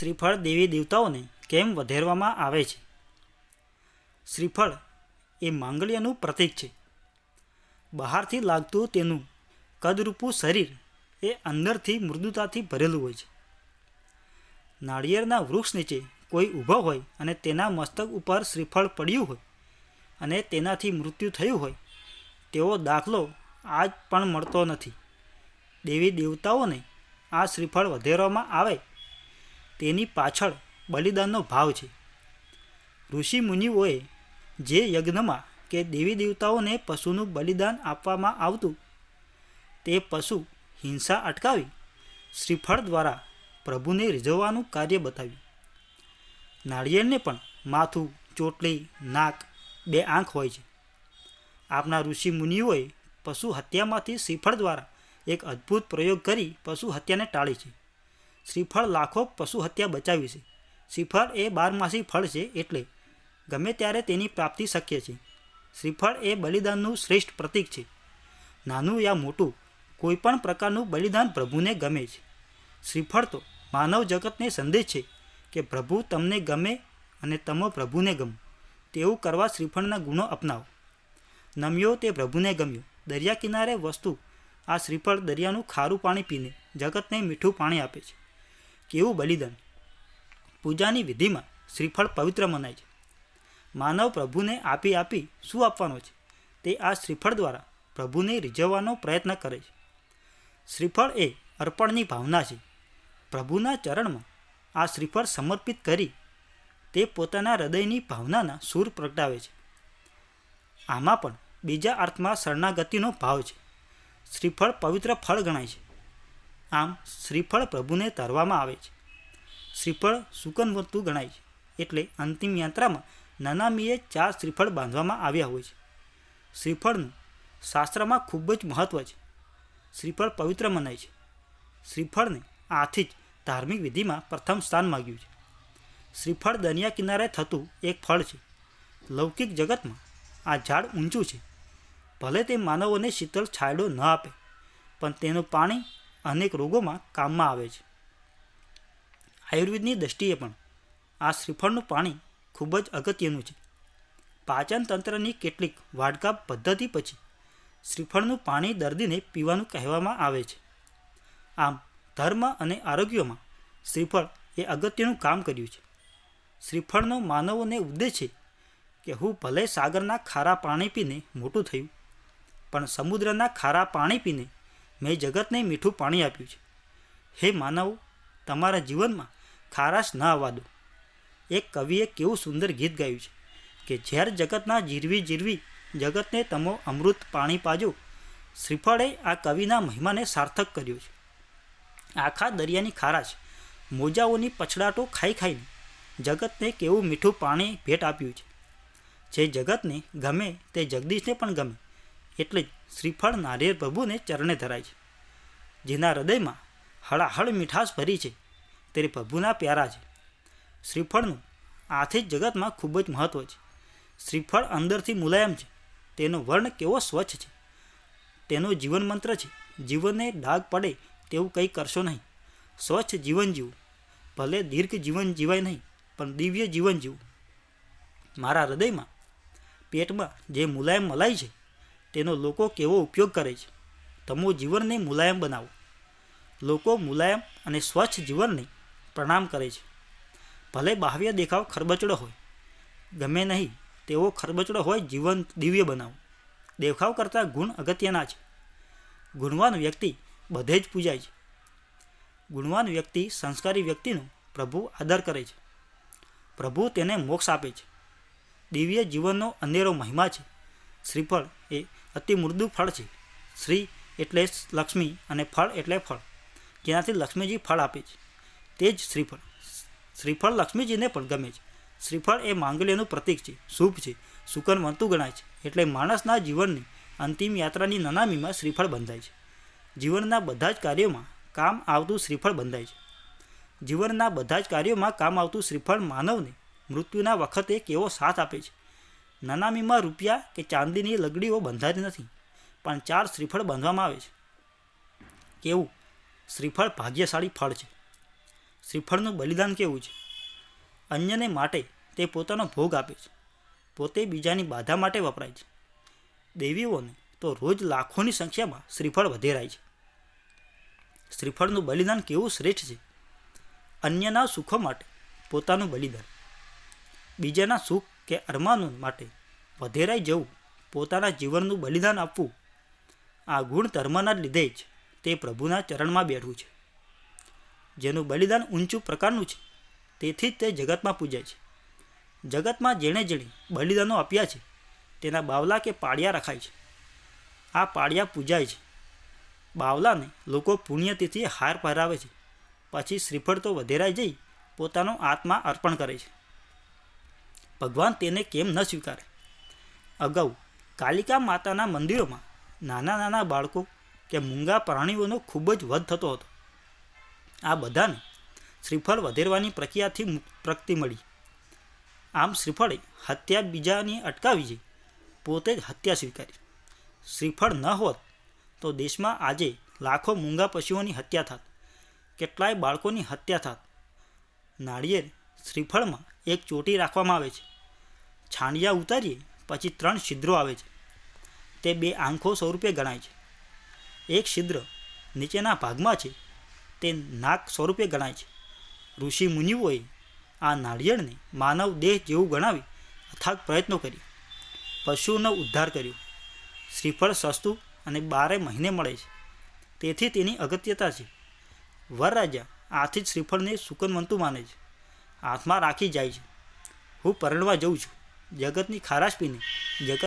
શ્રીફળ દેવી દેવતાઓને કેમ વધેરવામાં આવે છે? શ્રીફળ એ માંગલ્યનું પ્રતીક છે. બહારથી લાગતું તેનું કદરૂપું શરીર એ અંદરથી મૃદુતાથી ભરેલું હોય છે. નાળિયેરના વૃક્ષ નીચે કોઈ ઊભો હોય અને તેના મસ્તક ઉપર શ્રીફળ પડ્યું હોય અને તેનાથી મૃત્યુ થયું હોય, તેવો દાખલો આજ પણ મળતો નથી. દેવી દેવતાઓને આ શ્રીફળ વધેરવામાં આવે તેની પાછળ બલિદાનનો ભાવ છે. ઋષિ મુનિઓએ જે યજ્ઞમાં કે દેવી દેવતાઓને પશુનું બલિદાન આપવામાં આવતું, તે પશુ હિંસા અટકાવી શ્રીફળ દ્વારા પ્રભુને રીઝવવાનું કાર્ય બતાવ્યું. નાળિયેરને પણ માથું, ચોટલી, નાક બે આંખ હોય છે. આપના ઋષિ મુનિઓએ પશુ હત્યામાંથી શ્રીફળ દ્વારા એક અદ્ભુત પ્રયોગ કરી પશુ હત્યાને ટાળી છે. શ્રીફળ લાખો પશુ હત્યા બચાવી છે. શ્રીફળ એ બારમાસી ફળ છે એટલે ગમે ત્યારે તેની પ્રાપ્તિ શક્ય છે. શ્રીફળ એ બલિદાનનું શ્રેષ્ઠ પ્રતીક છે. નાનું યા મોટું, કોઈપણ પ્રકારનું બલિદાન પ્રભુને ગમે છે. શ્રીફળ તો માનવ જગતને સંદેશ છે કે પ્રભુ તમને ગમે અને તમે પ્રભુને ગમો. તેવું કરવા શ્રીફળના ગુણો અપનાવો. નમ્યો તે પ્રભુને ગમ્યો. દરિયા કિનારે વસ્તુ, આ શ્રીફળ દરિયાનું ખારું પાણી પીને જગતને મીઠું પાણી આપે છે. કેવું બલિદાન? પૂજાની વિધિમાં શ્રીફળ પવિત્ર મનાય છે. માનવ પ્રભુને આપી આપી શું આપવાનો છે? તે આ શ્રીફળ દ્વારા પ્રભુને રીઝવવાનો પ્રયત્ન કરે છે. શ્રીફળ એ અર્પણની ભાવના છે. પ્રભુના ચરણમાં આ શ્રીફળ સમર્પિત કરી તે પોતાના હૃદયની ભાવનાના સૂર પ્રગટાવે છે. આમાં પણ બીજા અર્થમાં શરણાગતિનો ભાવ છે. શ્રીફળ પવિત્ર ફળ ગણાય છે. આમ શ્રીફળ પ્રભુને તરવામાં આવે છે. શ્રીફળ સુકનવતું ગણાય છે. એટલે અંતિમ યાત્રામાં નનામીએ ચાર શ્રીફળ બાંધવામાં આવ્યા હોય છે. શ્રીફળનું શાસ્ત્રમાં ખૂબ જ મહત્ત્વ છે. શ્રીફળ પવિત્ર મનાય છે. શ્રીફળને આથી જ ધાર્મિક વિધિમાં પ્રથમ સ્થાન માગ્યું છે. શ્રીફળ દરિયા કિનારે થતું એક ફળ છે. લૌકિક જગતમાં આ ઝાડ ઊંચું છે. ભલે તે માનવોને શીતળ છાંયડો ન આપે, પણ તેનું પાણી અનેક રોગોમાં કામમાં આવે છે. આયુર્વેદની દૃષ્ટિએ પણ આ શ્રીફળનું પાણી ખૂબ જ અગત્યનું છે. પાચન તંત્રની કેટલીક વાડકા પદ્ધતિ પછી શ્રીફળનું પાણી દર્દીને પીવાનું કહેવામાં આવે છે. આમ, ધર્મ અને આરોગ્યમાં શ્રીફળ એ અગત્યનું કામ કર્યું છે. શ્રીફળનો માનવોને ઉદ્દેશ છે કે હું ભલે સાગરના ખારા પાણી પીને મોટું થયું, પણ સમુદ્રના ખારા પાણી પીને મેં જગતને મીઠું પાણી આપ્યું છે. હે માનવ, તમારા જીવનમાં ખારાશ ન આવવા દો. એક કવિએ કેવું સુંદર ગીત ગાયું છે કે ઝેર જગતના જીરવી જીરવી જગતને તમો અમૃત પાણી પાજો, શ્રીફળે આ કવિના મહિમાને સાર્થક કર્યો છે. આખા દરિયાની ખારાશ, મોજાઓની પછડાટો ખાઈ ખાઈને જગતને કેવું મીઠું પાણી ભેટ આપ્યું છે. જે જગતને ગમે તે જગદીશને પણ ગમે, એટલે જ શ્રીફળ, નારિયેળ પ્રભુને ચરણે ધરાય છે, જેના હૃદયમાં હળાહળ મીઠાશ ભરી છે. તે પ્રભુના પ્યારા છે. શ્રીફળનું આથી જ જગતમાં ખૂબ જ મહત્ત્વ છે. શ્રીફળ અંદરથી મુલાયમ છે. તેનો વર્ણ કેવો સ્વચ્છ છે. તેનો જીવન મંત્ર છે જીવનને ડાઘ પડે તેવું કંઈ કરશો નહીં. સ્વચ્છ જીવન જીવું. ભલે દીર્ઘ જીવન જીવાય નહીં, પણ દિવ્ય જીવન જીવું. મારા હૃદયમાં પેટમાં જે મુલાયમ મલાઈ છે તેનો લોકો કેવો ઉપયોગ કરે છે? તમો જીવનને મુલાયમ બનાવો. લોકો મુલાયમ અને સ્વચ્છ જીવનને પ્રણામ કરે છે. ભલે બાહ્ય દેખાવ ખરબચડો હોય, ગમે નહીં તેવો ખરબચડો હોય જીવન દિવ્ય બનાવો. દેખાવ કરતાં ગુણ અગત્યના છે. ગુણવાન વ્યક્તિ બધે જ પૂજાય છે. ગુણવાન વ્યક્તિ સંસ્કારી વ્યક્તિનો પ્રભુ આદર કરે છે. પ્રભુ તેને મોક્ષ આપે છે. દિવ્ય જીવનનો અનેરો મહિમા છે. શ્રીફળ એ અતિ મૃદુ ફળ છે. શ્રી એટલે લક્ષ્મી અને ફળ એટલે ફળ. જેનાથી લક્ષ્મીજી ફળ આપે છે. તે જ શ્રીફળ. શ્રીફળ લક્ષ્મીજીને પણ ગમે છે. શ્રીફળ એ માંગલ્યનું પ્રતીક છે. શુભ છે. સુકનવંતુ ગણાય છે. એટલે માણસના જીવનની અંતિમ યાત્રાની નનામીમાં શ્રીફળ બંધાય છે. જીવનના બધા જ કાર્યોમાં કામ આવતું શ્રીફળ બંધાય છે. જીવનના બધા જ કાર્યોમાં કામ આવતું શ્રીફળ માનવને મૃત્યુના વખતે કેવો સાથ આપે છે? નનામીમાં રૂપિયા કે ચાંદીની લગડીઓ બંધાતી નથી, પણ ચાર શ્રીફળ બાંધવામાં આવે છે. કેવું? શ્રીફળ ભાગ્યશાળી ફળ છે. શ્રીફળનું બલિદાન કેવું છે? અન્યને માટે તે પોતાનો ભોગ આપે છે. પોતે બીજાની બાધા માટે વપરાય છે. દેવીઓને તો રોજ લાખોની સંખ્યામાં શ્રીફળ વધેરાય છે. શ્રીફળનું બલિદાન કેવું શ્રેષ્ઠ છે? અન્યના સુખો માટે પોતાનું બલિદાન. બીજાના સુખ કે અરમાનો માટે વધેરાઈ જવું, પોતાના જીવનનું બલિદાન આપવું, આ ગુણ ધર્મના લીધે જ તે પ્રભુના ચરણમાં બેઠું છે. જેનું બલિદાન ઊંચું પ્રકારનું છે, તેથી જ તે જગતમાં પૂજાય છે. જગતમાં જેણે જેણે બલિદાનો આપ્યા છે, તેના બાવલા કે પાળિયા રખાય છે. આ પાળિયા પૂજાય છે. બાવલાને લોકો પુણ્યતિથિએ હાર પહેરાવે છે. પછી શ્રીફળ તો વધેરાઈ જઈ પોતાનો આત્મા અર્પણ કરે છે. ભગવાન તેને કેમ ન સ્વીકારે? અગાઉ કાલિકા માતાના મંદિરોમાં નાના નાના બાળકો કે મૂંગા પ્રાણીઓનો ખૂબ જ વધ થતો હતો. આ બધાને શ્રીફળ વધેરવાની પ્રક્રિયાથી પ્રગતિ મળી. આમ શ્રીફળે હત્યા બીજાની અટકાવી છે પોતે જ હત્યા સ્વીકારી. શ્રીફળ ન હોત તો દેશમાં આજે લાખો મૂંગા પશુઓની હત્યા થાત, કેટલાય બાળકોની હત્યા થાત. નાળિયેર શ્રીફળમાં એક ચોટી રાખવામાં આવે છે. છાંડિયા ઉતારીએ, પછી ત્રણ છિદ્રો આવે છે. તે બે આંખો સ્વરૂપે ગણાય છે. એક છિદ્ર નીચેના ભાગમાં છે, તે નાક સ્વરૂપે ગણાય છે. ઋષિ મુનિઓએ આ નાળિયેરને માનવ દેહ જેવું ગણાવી અથાગ પ્રયત્નો કરી પશુનો ઉદ્ધાર કર્યો. શ્રીફળ સસ્તું અને બારે મહિને મળે છે. તેથી તેની અગત્યતા છે. વરરાજા આથી જ શ્રીફળને સુકનવંતુ માને છે. હાથમાં રાખી જાય છે. હું પરણવા જઉં છું. જગતની ખારાશ પીને જગત